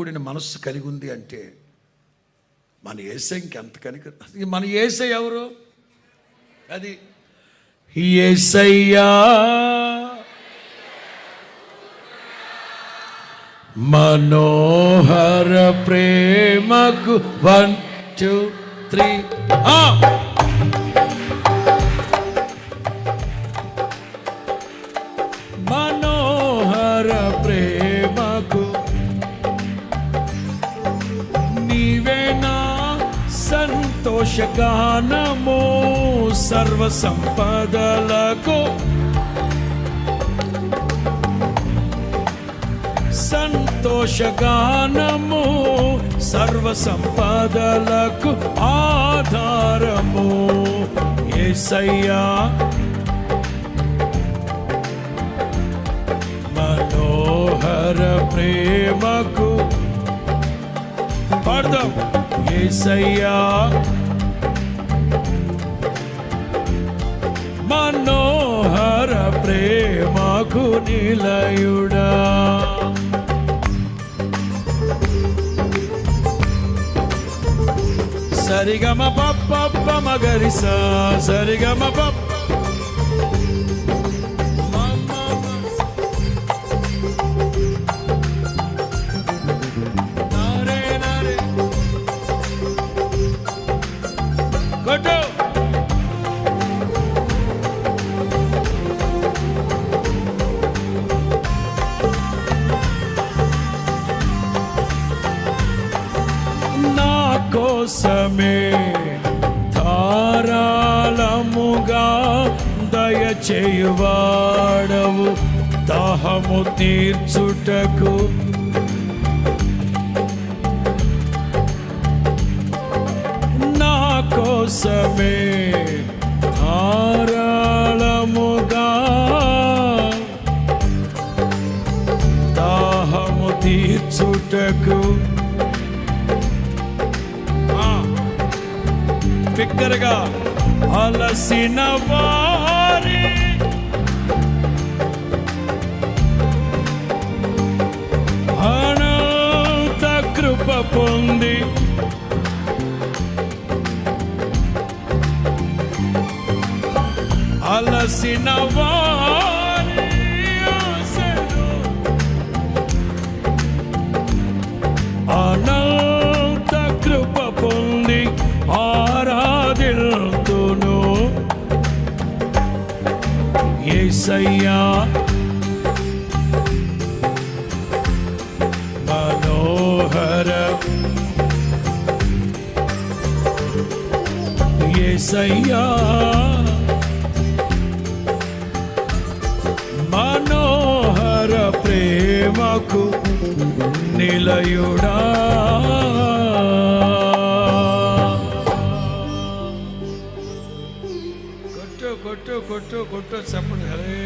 కూడిన మనస్సు కలిగి ఉంది అంటే మన ఏసే ఇంకెంత కనిక మన ఏసై ఎవరు? అది ఏసయ్యా. మనోహర ప్రేమకు వన్ టూ త్రీ. సంతోషగానము సర్వ సంపదలకు. సంతోషగానము సర్వ సంపదలకు ఆధారము. ఏసయ్యా మనోహర ప్రేమకు పడదాం. ఏసయ్యా నాకు నిలయుడా? సరిగమ పప్ప మగరిసా సరిగమ పప్ప కోసమే ధారాళముగా దయచేయువాడవు. దాహము తీర్చుటకు నా కోసమే ధారాళముగా దాహము తీర్చుటకు బిగ్గరగా అలసిన వారి. అనంత కృప పొంది అలసిన వారి. ఏసయ్యా. మనోహర. ఏసయ్యా. మనోహర ప్రేమకు నిలయుడా. கொட்டு கொட்டு கொட்டு சம்மன் ஹரே